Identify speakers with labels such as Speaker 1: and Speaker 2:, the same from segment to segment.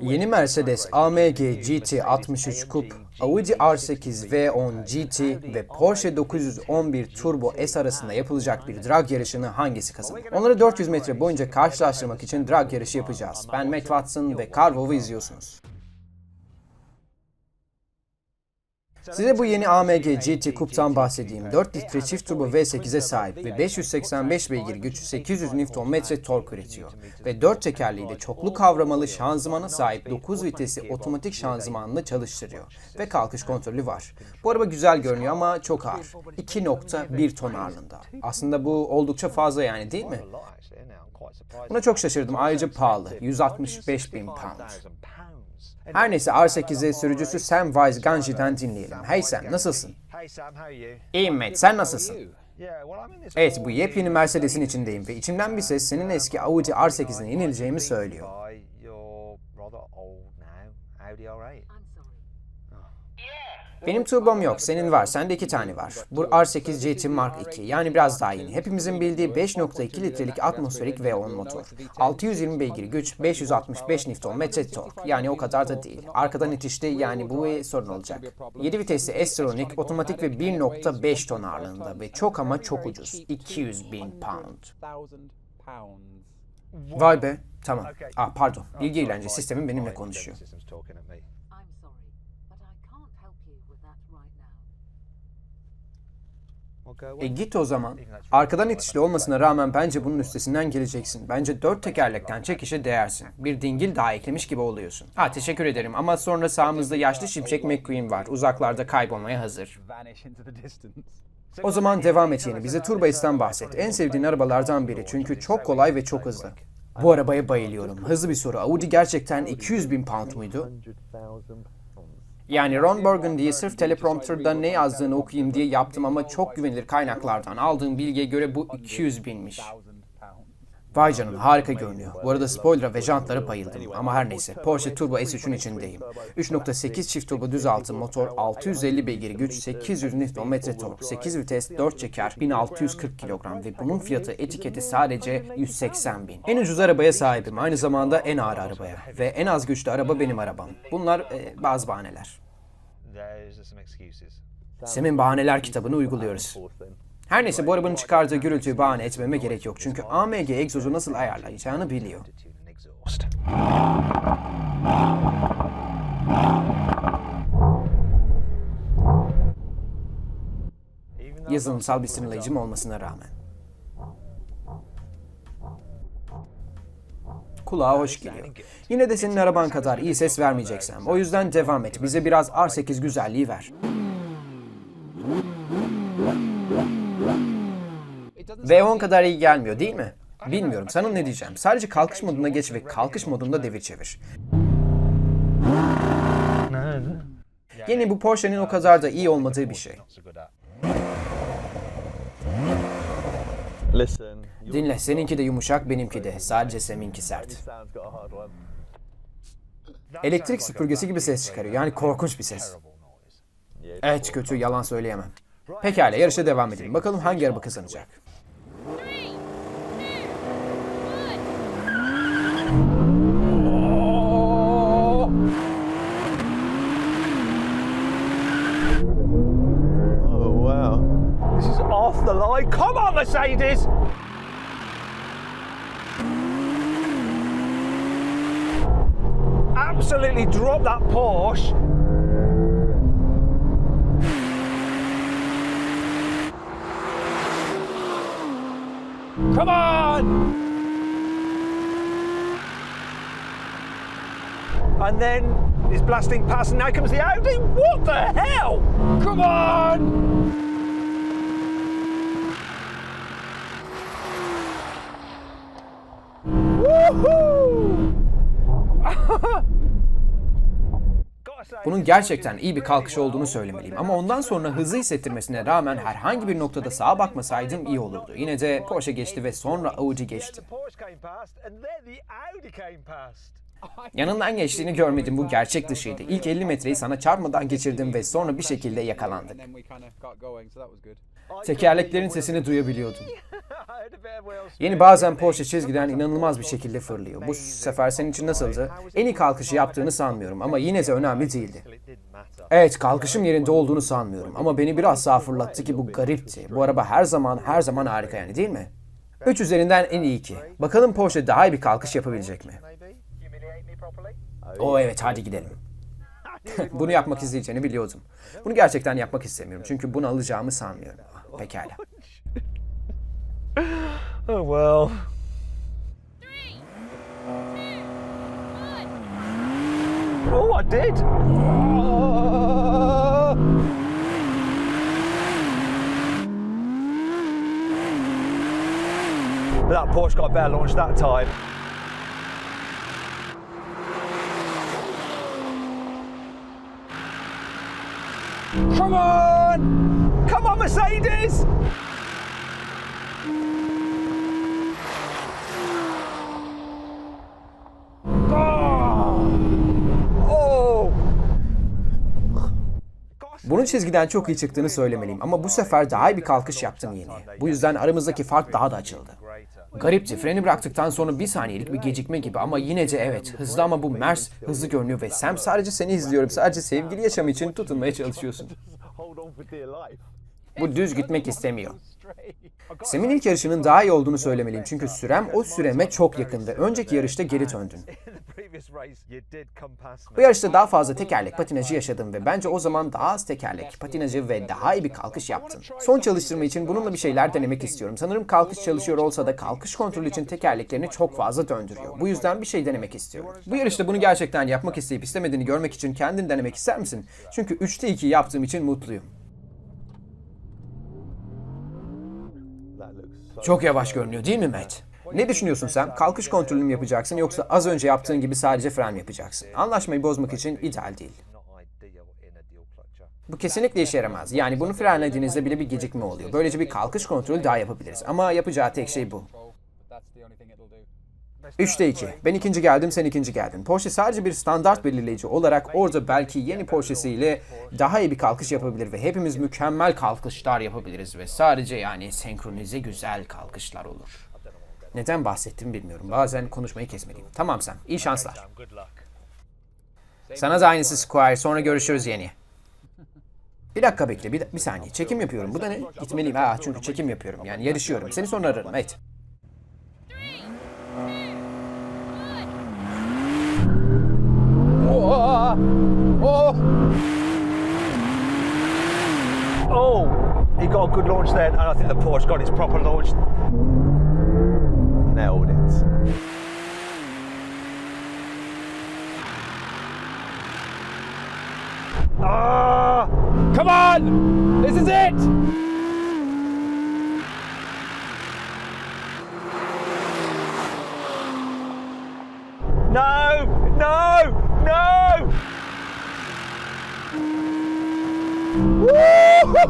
Speaker 1: Yeni Mercedes AMG GT 63 Coupe, Audi R8 V10 GT ve Porsche 911 Turbo S arasında yapılacak bir drag yarışını hangisi kazanır? Onları 400 metre boyunca karşılaştırmak için drag yarışı yapacağız. Ben Matt Watson ve Carvov'u izliyorsunuz. Size bu yeni AMG GT Coupe'tan bahsedeyim. 4 litre çift turbo V8'e sahip ve 585 beygir güç 800 Nm tork üretiyor. Ve 4 tekerleği de çoklu kavramalı şanzımana sahip 9 vitesli otomatik şanzımanla çalıştırıyor. Ve kalkış kontrolü var. Bu araba güzel görünüyor ama çok ağır. 2.1 ton ağırlığında. Aslında bu oldukça fazla yani değil mi? Buna çok şaşırdım. Ayrıca pahalı. 165 bin pound. Her neyse R8'e sürücüsü Sam Wise Ganji'den dinleyelim. Hey Sam nasılsın? İyiyim Matt sen nasılsın? Evet bu yepyeni Mercedes'in içindeyim ve içimden bir ses senin eski Audi R8'ine yenileceğimi söylüyor.
Speaker 2: Guy. You're rather old now. Audi R8.
Speaker 1: Benim turbom yok, senin var, sende iki tane var. Bu R8 GT Mark II, yani biraz daha yeni. Hepimizin bildiği 5.2 litrelik atmosferik V10 motor. 620 beygir güç, 565 Nm tork. Yani o kadar da değil. Arkadan itişli yani bu bir sorun olacak. 7 vitesli S-Tronic, otomatik ve 1.5 ton ağırlığında ve çok ama çok ucuz. 200 bin pound. Vay be, tamam. Ah pardon, bilgi eğlence sistemin benimle konuşuyor. E git o zaman. Arkadan itişli olmasına rağmen bence bunun üstesinden geleceksin. Bence dört tekerlekten çekişe değersin. Bir dingil daha eklemiş gibi oluyorsun. Ha teşekkür ederim ama sonra sağımızda yaşlı şimşek McQueen var. Uzaklarda kaybolmaya hazır. O zaman devam et yeni. Bize Turbo S'ten bahset. En sevdiğin arabalardan biri çünkü çok kolay ve çok hızlı. Bu arabaya bayılıyorum. Hızlı bir soru. Audi gerçekten 200 bin pound muydu? Yani Ron Burgundy'ye sırf teleprompterda ne yazdığını okuyayım diye yaptım ama çok güvenilir kaynaklardan aldığım bilgiye göre bu 200 binmiş. Vay canına harika görünüyor. Bu arada spoiler'a ve jantlara bayıldım. Ama her neyse Porsche Turbo S3'ün içindeyim. 3.8 çift turbo düz altı motor, 650 beygir güç, 800 Nm tork, 8 vites, 4 çeker, 1640 kilogram ve bunun fiyatı etiketi sadece 180 bin. En ucuz arabaya sahibim. Aynı zamanda en ağır arabaya. Ve en az güçlü araba benim arabam. Bunlar e, bazı bahaneler. Sem'in bahaneler kitabını uyguluyoruz. Her neyse bu arabanın çıkardığı gürültüyü bahane etmeme gerek yok. Çünkü AMG egzozu nasıl ayarlayacağını biliyor. Yazılımsal bir sınırlayıcım olmasına rağmen. Kulağa hoş geliyor. Yine de senin araban kadar iyi ses vermeyeceksem. O yüzden devam et. Bize biraz R8 güzelliği ver. V10 kadar iyi gelmiyor değil mi? Bilmiyorum. Sana ne diyeceğim. Sadece kalkış moduna geç ve kalkış modunda devir çevir. Yeni bu Porsche'nin o kadar da iyi olmadığı bir şey. Dinle, seninki de yumuşak, benimki de. Sadece seminki sert. Elektrik süpürgesi gibi ses çıkarıyor. Yani korkunç bir ses. Evet kötü, yalan söyleyemem. Pekala, yarışa devam edelim. Bakalım hangi araba kazanacak.
Speaker 2: Come on, Mercedes! Absolutely drop that Porsche. Come on! And then is blasting past, and now comes the Audi. What the hell? Come on!
Speaker 1: Bunun gerçekten iyi bir kalkış olduğunu söylemeliyim. Ama ondan sonra hızlı hissettirmesine rağmen herhangi bir noktada sağa bakmasaydım iyi olurdu. Yine de Porsche geçti ve sonra Audi geçti. Yanından geçtiğini görmedim. Bu gerçek dışıydı. İlk 50 metreyi sana çarpmadan geçirdim ve sonra bir şekilde yakalandık. Tekerleklerin sesini duyabiliyordum. Yeni bazen Porsche çizgiden inanılmaz bir şekilde fırlıyor. Bu sefer senin için nasıldı? En iyi kalkışı yaptığını sanmıyorum ama yine de önemli değildi. Evet kalkışım yerinde olduğunu sanmıyorum ama beni biraz sağa fırlattı ki bu garipti. Bu araba her zaman her zaman harika yani değil mi? 3 üzerinden en iyi ki. Bakalım Porsche daha iyi bir kalkış yapabilecek mi? O evet hadi gidelim. bunu yapmak isteyeceğini biliyordum. Bunu gerçekten yapmak istemiyorum çünkü bunu alacağımı sanmıyorum. Oh, Pekala.
Speaker 2: Oh well. Oh, I did. But that Porsche got a better launch that time. Come on! On, Mercedes! Oh!
Speaker 1: Bunun çizgiden çok iyi çıktığını söylemeliyim ama bu sefer daha iyi bir kalkış yaptım yeni. Bu yüzden aramızdaki fark daha da açıldı. Garipti. Freni bıraktıktan sonra bir saniyelik bir gecikme gibi ama yine de evet. Hızlı ama bu Mers hızlı görünüyor ve Sam sadece seni izliyorum. Sadece sevgili yaşam için tutunmaya çalışıyorsun. Bu düz gitmek istemiyor. Sam'in ilk yarışının daha iyi olduğunu söylemeliyim çünkü sürem o süreme çok yakındı. Önceki yarışta geri döndün. Bu yarışta daha fazla tekerlek patinajı yaşadım ve bence o zaman daha az tekerlek patinajı ve daha iyi bir kalkış yaptın. Son çalıştırma için bununla bir şeyler denemek istiyorum. Sanırım kalkış çalışıyor olsa da kalkış kontrolü için tekerleklerini çok fazla döndürüyor. Bu yüzden bir şey denemek istiyorum. Bu yarışta bunu gerçekten yapmak isteyip istemediğini görmek için kendin denemek ister misin? Çünkü 3'te 2 yaptığım için mutluyum. Çok yavaş görünüyor değil mi Matt? Ne düşünüyorsun sen? Kalkış kontrolünü mü yapacaksın yoksa az önce yaptığın gibi sadece fren yapacaksın? Anlaşmayı bozmak için ideal değil. Bu kesinlikle işe yaramaz. Yani bunu frenlediğinizde bile bir gecikme oluyor. Böylece bir kalkış kontrolü daha yapabiliriz. Ama yapacağı tek şey bu.
Speaker 3: That's the only thing it'll do.
Speaker 1: 3'te 2. Ben ikinci geldim, sen ikinci geldin. Porsche sadece bir standart belirleyici olarak orada belki yeni Porsche'siyle daha iyi bir kalkış yapabilir ve hepimiz mükemmel kalkışlar yapabiliriz ve sadece yani senkronize güzel kalkışlar olur. Neden bahsettim bilmiyorum. Bazen konuşmayı kesmeliyim. Tamam sen. İyi şanslar. Sana da aynısı Squire. Sonra görüşürüz yeni. Bir dakika bekle. Bir, bir saniye. Çekim yapıyorum. Bu da ne? Gitmeliyim. Ha, çünkü çekim yapıyorum. Yani yarışıyorum. Seni sonra ararım. Evet.
Speaker 2: Oh, he got a good launch there, and I think the Porsche got its proper launch.
Speaker 4: nailed it.
Speaker 2: Ah!
Speaker 3: Come on! This is it!
Speaker 2: No!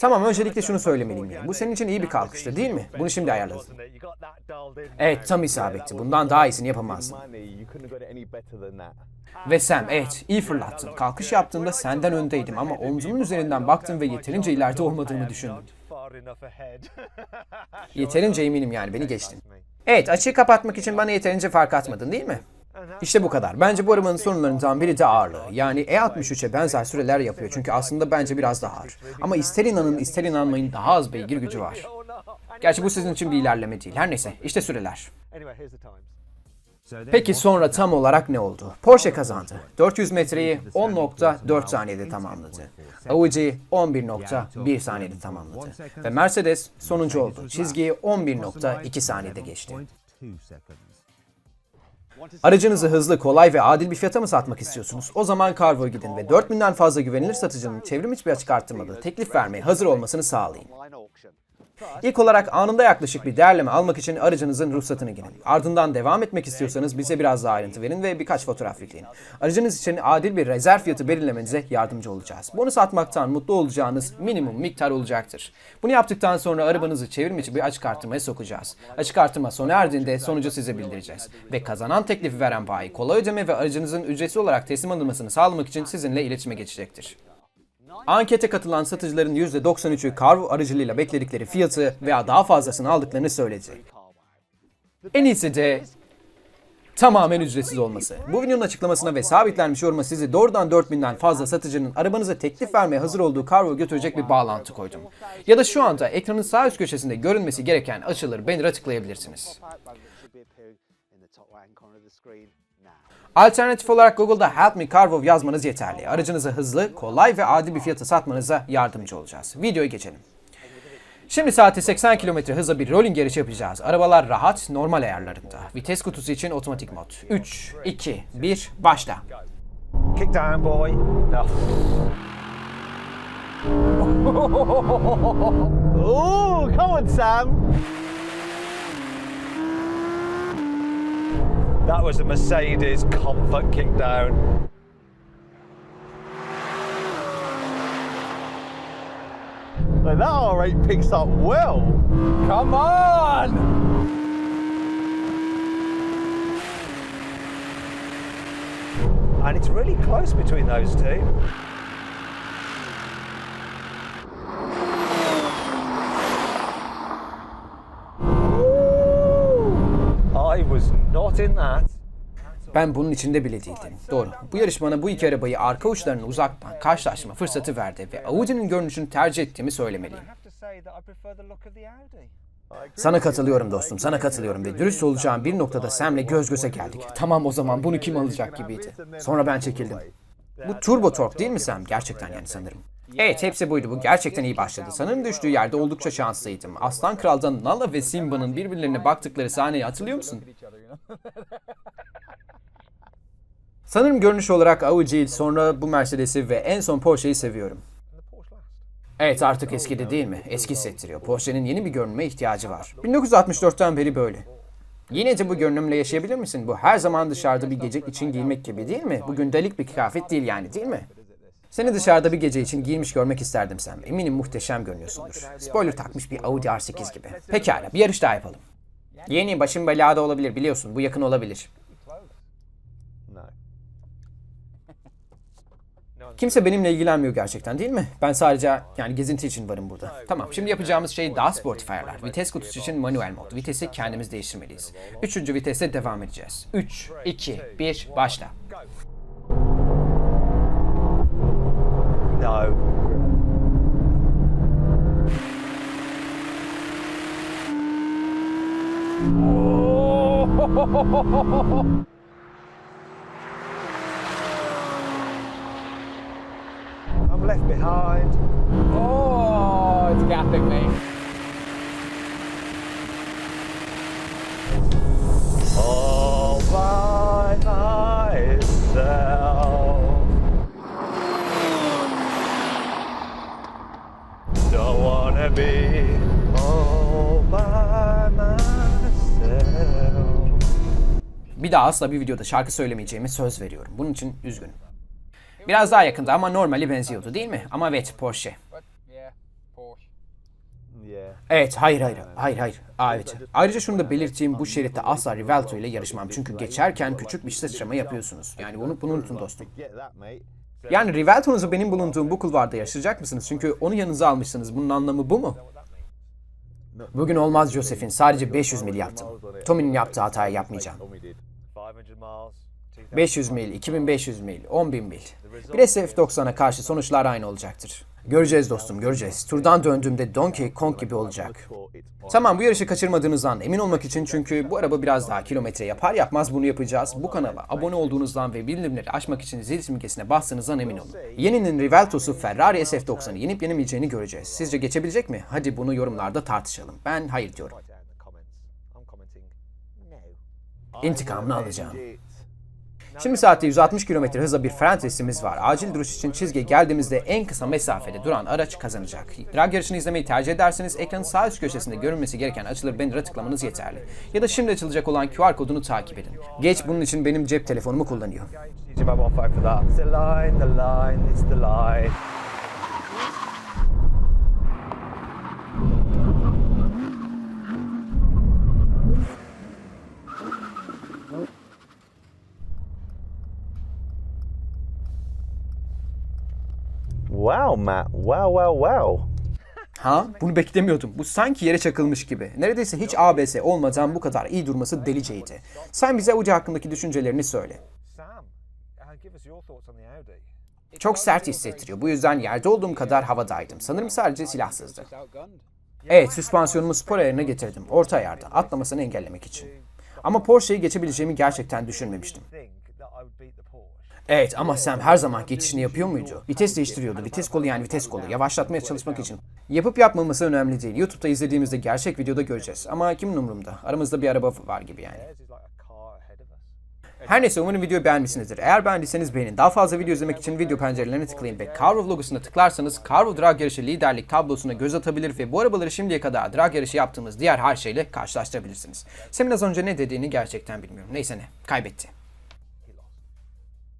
Speaker 1: Tamam öncelikle şunu söylemeliyim ya. Bu senin için iyi bir kalkıştı değil mi? Bunu şimdi ayarladın. Evet tam isabetti. Bundan daha iyisini yapamazdın. Ve Sam evet iyi fırlattın. Kalkış yaptığında senden öndeydim ama omzumun üzerinden baktım ve yeterince ileride olmadığını düşündüm. Yeterince eminim yani beni geçtin. Evet açığı kapatmak için bana yeterince fark atmadın değil mi? İşte bu kadar. Bence bu arabanın sorunlarından biri de ağırlığı. Yani E63'e benzer süreler yapıyor çünkü aslında bence biraz daha ağır. Ama ister inanın ister inanmayın daha az beygir gücü var. Gerçi bu sizin için bir ilerleme değil. Her neyse işte süreler. Peki sonra tam olarak ne oldu? Porsche kazandı. 400 metreyi 10.4 saniyede tamamladı. Audi 11.1 saniyede tamamladı. Ve Mercedes sonuncu oldu. Çizgiyi 11.2 saniyede geçti. Aracınızı hızlı, kolay ve adil bir fiyata mı satmak istiyorsunuz? O zaman Carvo'ya gidin ve 4000'den fazla güvenilir satıcının çevrim içi bir açık arttırmalı teklif vermeye hazır olmasını sağlayın. İlk olarak anında yaklaşık bir değerleme almak için aracınızın ruhsatını girin. Ardından devam etmek istiyorsanız bize biraz daha ayrıntı verin ve birkaç fotoğraf yükleyin. Aracınız için adil bir rezerv fiyatı belirlemenize yardımcı olacağız. Bunu satmaktan mutlu olacağınız minimum miktar olacaktır. Bunu yaptıktan sonra arabanızı çevrim içi bir açık artırmaya sokacağız. Açık artırma sona erdiğinde sonucu size bildireceğiz. Ve kazanan teklifi veren bayi kolay ödeme ve aracınızın ücretsiz olarak teslim alınmasını sağlamak için sizinle iletişime geçecektir. Ankete katılan satıcıların %93'ü Carvo aracılığıyla bekledikleri fiyatı veya daha fazlasını aldıklarını söyledi. En iyisi de tamamen ücretsiz olması. Bu videonun açıklamasına ve sabitlenmiş yoruma sizi doğrudan 4000'den fazla satıcının arabanıza teklif vermeye hazır olduğu Carvo götürecek bir bağlantı koydum. Ya da şu anda ekranın sağ üst köşesinde görünmesi gereken açılır banner'a tıklayabilirsiniz. Alternatif olarak Google'da Help Me Carvo yazmanız yeterli. Aracınızı hızlı, kolay ve adil bir fiyata satmanıza yardımcı olacağız. Videoya geçelim. Şimdi saate 80 km hızla bir rolling yarışı yapacağız. Arabalar rahat, normal ayarlarında. Vites kutusu için otomatik mod. 3, 2, 1, başla.
Speaker 2: Kick down, boy. No.
Speaker 4: Oh, come on, Sam.
Speaker 2: That was a Mercedes comfort kick down.
Speaker 4: Like, that R8 picks up well.
Speaker 3: Come on!
Speaker 2: And it's really close between those two.
Speaker 1: Ben bunun içinde bile değildim. Doğru. Bu yarış bana bu iki arabayı arka uçlarını uzaktan karşılaştırma fırsatı verdi ve Audi'nin görünüşünü tercih ettiğimi söylemeliyim. Sana katılıyorum dostum, sana katılıyorum ve dürüst olacağım bir noktada Sam'le göz göze geldik. Tamam o zaman bunu kim alacak gibiydi. Sonra ben çekildim. Bu turbo tork değil mi Sam? Gerçekten yani sanırım. Evet hepsi buydu. Bu gerçekten iyi başladı. Sanırım düştüğü yerde oldukça şanslıydım. Aslan Kral'dan Nala ve Simba'nın birbirlerine baktıkları sahneyi hatırlıyor musun? Sanırım görünüş olarak Audi, sonra bu Mercedes'i ve en son Porsche'yi seviyorum. Evet artık eskidi değil mi? Eski hissettiriyor. Porsche'nin yeni bir görünüme ihtiyacı var. 1964'ten beri böyle. Yine de bu görünümle yaşayabilir misin? Bu her zaman dışarıda bir gece için giymek gibi değil mi? Bu gündelik bir kıyafet değil yani değil mi? Seni dışarıda bir gece için giymiş görmek isterdim sen. Eminim muhteşem görünüyorsundur. Spoiler takmış bir Audi R8 gibi. Pekala bir yarış daha yapalım. Yeni başın belada olabilir biliyorsun. Bu yakın olabilir.
Speaker 4: No.
Speaker 1: Kimse benimle ilgilenmiyor gerçekten değil mi? Ben sadece yani gezinti için varım burada. Tamam şimdi yapacağımız şey daha sportif ayarlar. Vites kutusu için manuel mod. Vitesi kendimiz değiştirmeliyiz. Üçüncü viteste devam edeceğiz. 3, 2, 1, başla.
Speaker 2: No. I'm left behind.
Speaker 3: Oh, it's gapping me.
Speaker 2: all by myself. Don't wanna be all by myself.
Speaker 1: Bir daha asla bir videoda şarkı söylemeyeceğime söz veriyorum. Bunun için üzgünüm. Biraz daha yakında ama normali benziyordu değil mi? Ama evet Porsche. Evet, hayır hayır, hayır hayır. Aa, evet. Ayrıca şunu da belirteyim, bu şeritte asla Rivalto ile yarışmam. Çünkü geçerken küçük bir sıçrama yapıyorsunuz. Yani bunu, bunu unutun dostum. Yani Rivalto'nuzu benim bulunduğum bu kulvarda yaşayacak mısınız? Çünkü onu yanınıza almışsınız. Bunun anlamı bu mu? Bugün olmaz Joseph'in. Sadece 500 mil yaptım. Tommy'nin yaptığı hatayı yapmayacağım.
Speaker 4: Tommy did.
Speaker 2: 500 miles. 2000.
Speaker 1: 500 mil, 2500 mil, 10.000 mil. Bir SF-90'a karşı sonuçlar aynı olacaktır. Göreceğiz dostum, göreceğiz. Turdan döndüğümde Donkey Kong gibi olacak. Tamam bu yarışı kaçırmadığınızdan emin olmak için çünkü bu araba biraz daha kilometre yapar yapmaz bunu yapacağız. Bu kanala abone olduğunuzdan ve bildirimleri açmak için zil simgesine bastığınızdan emin olun. Yeninin Rivalto'su Ferrari SF90'ı yenip yenemeyeceğini göreceğiz. Sizce geçebilecek mi? Hadi bunu yorumlarda tartışalım. Ben hayır diyorum. İntikamını alacağım. Şimdi saatte 160 km hızla bir fren testimiz var. Acil duruş için çizgiye geldiğimizde en kısa mesafede duran araç kazanacak. Drag yarışını izlemeyi tercih ederseniz ekranın sağ üst köşesinde görünmesi gereken açılır banner'a tıklamanız yeterli. Ya da şimdi açılacak olan QR kodunu takip edin. Geç bunun için benim cep telefonumu kullanıyor.
Speaker 4: Wow, Matt. Wow, wow, wow.
Speaker 1: Ha? Bunu beklemiyordum. Bu sanki yere çakılmış gibi. Neredeyse hiç ABS olmadan bu kadar iyi durması deliceydi. Sen bize Audi hakkındaki düşüncelerini söyle.
Speaker 2: Uh.
Speaker 1: Çok sert hissettiriyor. Bu yüzden yerde olduğum kadar havadaydım. Sanırım sadece silahsızdı. Evet, süspansiyonumu spor ayarına getirdim. Orta ayarda, atlamasını engellemek için. Ama Porsche'yi geçebileceğimi gerçekten düşünmemiştim. Evet ama Sam her zaman geçişini yapıyor muydu? Vites değiştiriyordu. Vites kolu yani vites kolu. Yavaşlatmaya çalışmak için. Yapıp yapmaması önemli değil. YouTube'da izlediğimizde gerçek videoda göreceğiz. Ama kimin umurumda? Aramızda bir araba var gibi yani. Her neyse umarım videoyu beğenmişsinizdir. Eğer beğendiyseniz beğenin. Daha fazla video izlemek için video pencerelerine tıklayın ve Carvo logosuna tıklarsanız Carvo Drag Yarışı liderlik tablosuna göz atabilir ve bu arabaları şimdiye kadar drag yarışı yaptığımız diğer her şeyle karşılaştırabilirsiniz. Semin az önce ne dediğini gerçekten bilmiyorum. Neyse ne, kaybetti.